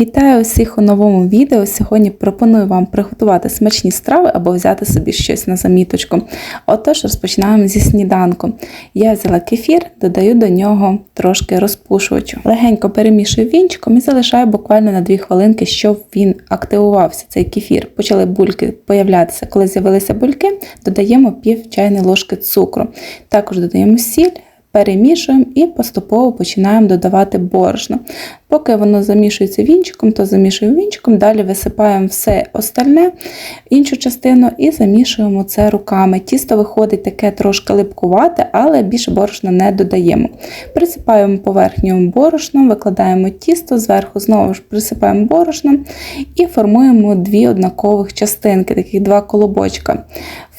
Вітаю усіх у новому відео. Сьогодні пропоную вам приготувати смачні страви або взяти собі щось на заміточку. Отож, розпочинаємо зі сніданку. Я взяла кефір, додаю до нього трошки розпушувачу. Легенько перемішую вінчиком і залишаю буквально на 2 хвилинки, щоб він активувався, цей кефір. Почали бульки появлятися. Коли з'явилися бульки, додаємо пів чайної ложки цукру. Також додаємо сіль перемішуємо і поступово починаємо додавати борошно. Поки воно замішується вінчиком, то замішуємо вінчиком, далі висипаємо все остальне, іншу частину і замішуємо це руками. Тісто виходить таке трошки липкувате, але більше борошна не додаємо. Присипаємо поверхню борошном, викладаємо тісто, зверху знову ж присипаємо борошном і формуємо дві однакових частинки, таких два колобочка.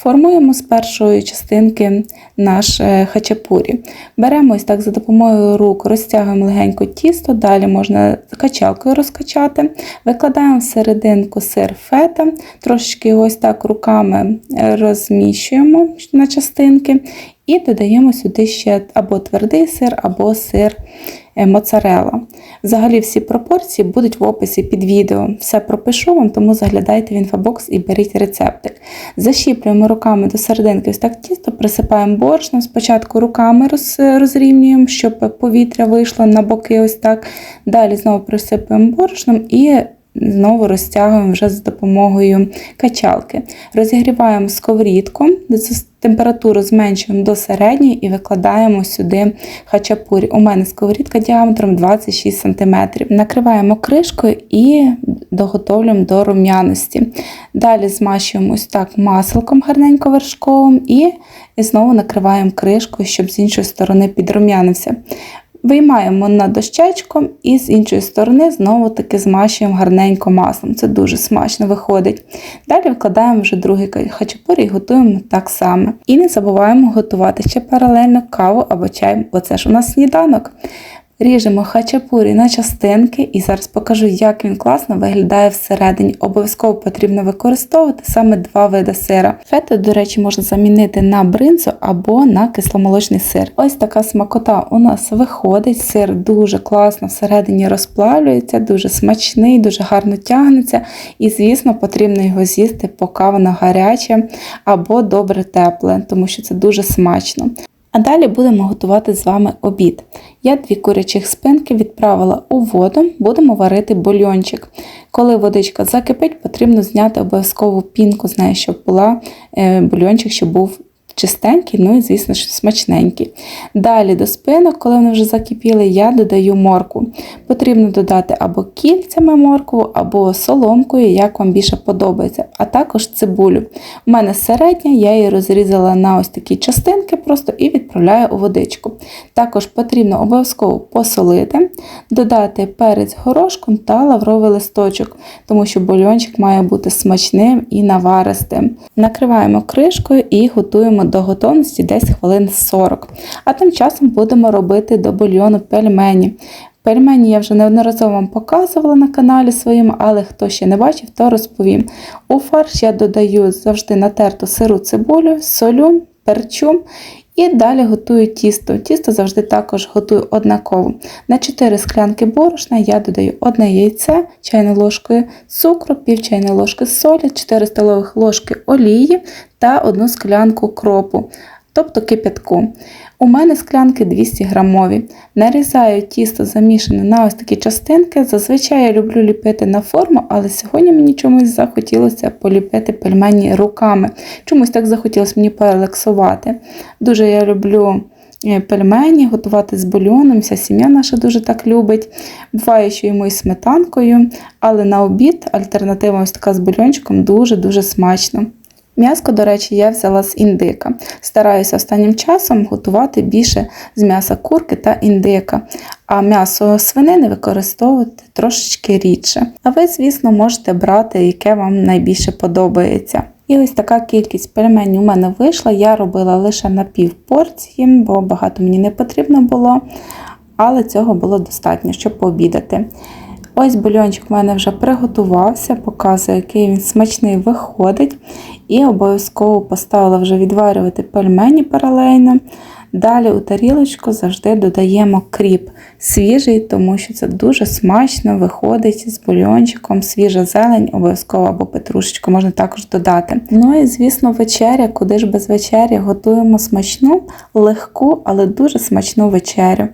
Формуємо з першої частинки наш е, хачапурі. Беремо ось так за допомогою рук, розтягуємо легенько тісто, далі можна качалкою розкачати, викладаємо всерединку сир фета, трошечки ось так руками е, розміщуємо на частинки і додаємо сюди ще або твердий сир, або сир е, моцарелла. Взагалі всі пропорції будуть в описі під відео. Все пропишу вам, тому заглядайте в інфобокс і беріть рецептик. Защіплюємо руками до серединки так тісто, присипаємо борошном. Спочатку руками розрівнюємо, щоб повітря вийшло на боки. ось так. Далі знову присипаємо борошном і знову розтягуємо вже з допомогою качалки. Розігріваємо сковорідку, температуру зменшуємо до середньої і викладаємо сюди хачапурі. У мене сковорідка діаметром 26 см. Накриваємо кришкою і доготовлюємо до рум'яності. Далі змащуємо ось так масликом гарненько вершковим і знову накриваємо кришкою, щоб з іншої сторони підрум'янився. Виймаємо на дощечком і з іншої сторони знову-таки змащуємо гарненько маслом. Це дуже смачно виходить. Далі вкладаємо вже другий хачапурі і готуємо так само. І не забуваємо готувати ще паралельно каву або чай, бо це ж у нас сніданок. Ріжемо хачапурі на частинки і зараз покажу, як він класно виглядає всередині. Обов'язково потрібно використовувати саме два види сира. Фето, до речі, можна замінити на бринзу або на кисломолочний сир. Ось така смакота у нас виходить. Сир дуже класно всередині розплавлюється, дуже смачний, дуже гарно тягнеться. І, звісно, потрібно його з'їсти, поки воно гаряче або добре тепле, тому що це дуже смачно. А далі будемо готувати з вами обід. Я дві курячих спинки відправила у воду, будемо варити бульйончик. Коли водичка закипить, потрібно зняти обов'язкову пінку з неї, щоб була бульончик, бульйончик, щоб був чистенький, ну і, звісно, що смачненький. Далі до спинок, коли вони вже закипіли, я додаю морку. Потрібно додати або кільцями моркву, або соломкою, як вам більше подобається, а також цибулю. У мене середня, я її розрізала на ось такі частинки просто і відправляю у водичку. Також потрібно обов'язково посолити, додати перець горошком та лавровий листочок, тому що бульончик має бути смачним і наваристим. Накриваємо кришкою і готуємо до готовності десь хвилин 40. А тим часом будемо робити до бульйону пельмені. Пельмені я вже неодноразово вам показувала на каналі своєму, але хто ще не бачив, то розповім. У фарш я додаю завжди натерту сиру цибулю, солю, перчу і далі готую тісто. Тісто завжди також готую однаково. На 4 склянки борошна я додаю 1 яйце, чайну ложкою цукру, пів чайної ложки солі, 4 столових ложки олії та одну склянку кропу, тобто кипятку. У мене склянки 200 грамові. Нарізаю тісто замішане на ось такі частинки. Зазвичай я люблю ліпити на форму, але сьогодні мені чомусь захотілося поліпити пельмені руками. Чомусь так захотілося мені порелаксувати. Дуже я люблю. Е, пельмені, готувати з бульоном, вся сім'я наша дуже так любить. Буває, що йому і сметанкою, але на обід альтернатива ось така з бульончиком дуже-дуже смачно. М'яско, до речі, я взяла з індика. Стараюся останнім часом готувати більше з м'яса курки та індика, а м'ясо свинини використовувати трошечки рідше. А ви, звісно, можете брати, яке вам найбільше подобається. І ось така кількість пельменів у мене вийшла. Я робила лише на пів порції, бо багато мені не потрібно було, але цього було достатньо, щоб пообідати. Ось бульончик в мене вже приготувався, показує, який він смачний виходить. І обов'язково поставила вже відварювати пельмені паралельно. Далі у тарілочку завжди додаємо кріп свіжий, тому що це дуже смачно виходить з бульйончиком, свіжа зелень, обов'язково або петрушечку можна також додати. Ну і звісно, вечеря, куди ж без вечері, готуємо смачну, легку, але дуже смачну вечерю.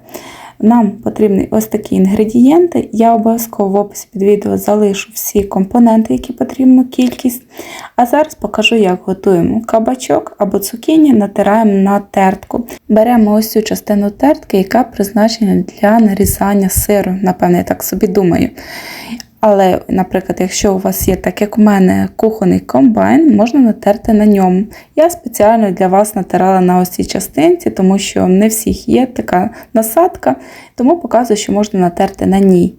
Нам потрібні ось такі інгредієнти. Я обов'язково в описі під відео залишу всі компоненти, які потрібно кількість. А зараз покажу, як готуємо кабачок або цукіні, натираємо на тертку. Беремо ось цю частину тертки, яка призначена для нарізання сиру, напевне, я так собі думаю. Але, наприклад, якщо у вас є, так як у мене, кухонний комбайн, можна натерти на ньому. Я спеціально для вас натирала на ось цій частинці, тому що не всіх є така насадка, тому показую, що можна натерти на ній.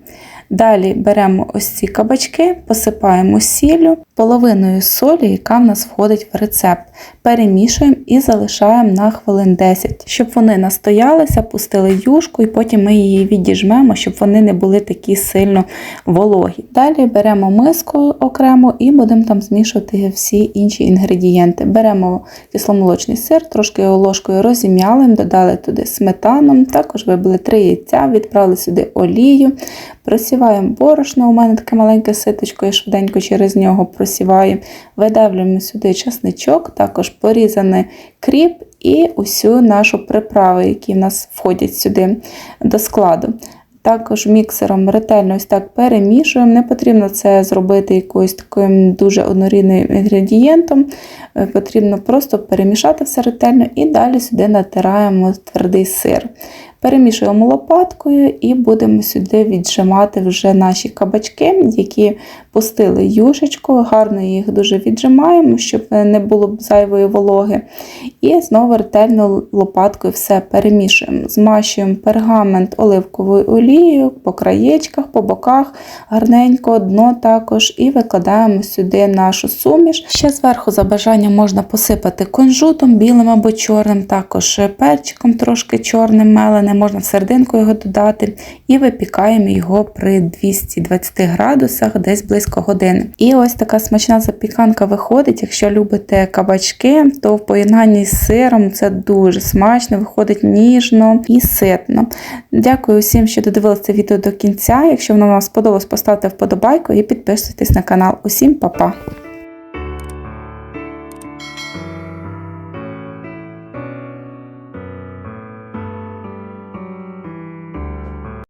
Далі беремо ось ці кабачки, посипаємо сіллю, половиною солі, яка в нас входить в рецепт. Перемішуємо і залишаємо на хвилин 10, щоб вони настоялися, пустили юшку, і потім ми її відіжмемо, щоб вони не були такі сильно вологі. Далі беремо миску окремо і будемо там змішувати всі інші інгредієнти. Беремо кисломолочний сир, трошки його ложкою розім'яли, додали туди сметану, також вибили 3 яйця, відправили сюди олію. Просіваємо борошно, у мене таке маленьке ситочко, я швиденько через нього просіваю. Видавлюємо сюди часничок, також порізаний кріп і усю нашу приправу, які в нас входять сюди до складу. Також міксером ретельно ось так перемішуємо. Не потрібно це зробити якоюсь таким дуже однорідним інгредієнтом. Е, Потрібно просто перемішати все ретельно і далі сюди натираємо твердий сир. Перемішуємо лопаткою і будемо сюди віджимати вже наші кабачки, які пустили юшечку, гарно їх дуже віджимаємо, щоб не було зайвої вологи. І знову ретельно лопаткою все перемішуємо. Змащуємо пергамент оливковою олією по краєчках, по боках, гарненько, дно також, і викладаємо сюди нашу суміш. Ще зверху, за бажанням, можна посипати кунжутом, білим або чорним, також перчиком трошки чорним меленим, можна в серединку його додати, і випікаємо його при 220 градусах десь близько години. І ось така смачна запіканка виходить. Якщо любите кабачки, то в поєднанні з сиром це дуже смачно, виходить ніжно і ситно. Дякую всім, що додивилися це відео до кінця. Якщо воно вам сподобалось, поставте вподобайку і підписуйтесь на канал. Усім па-па!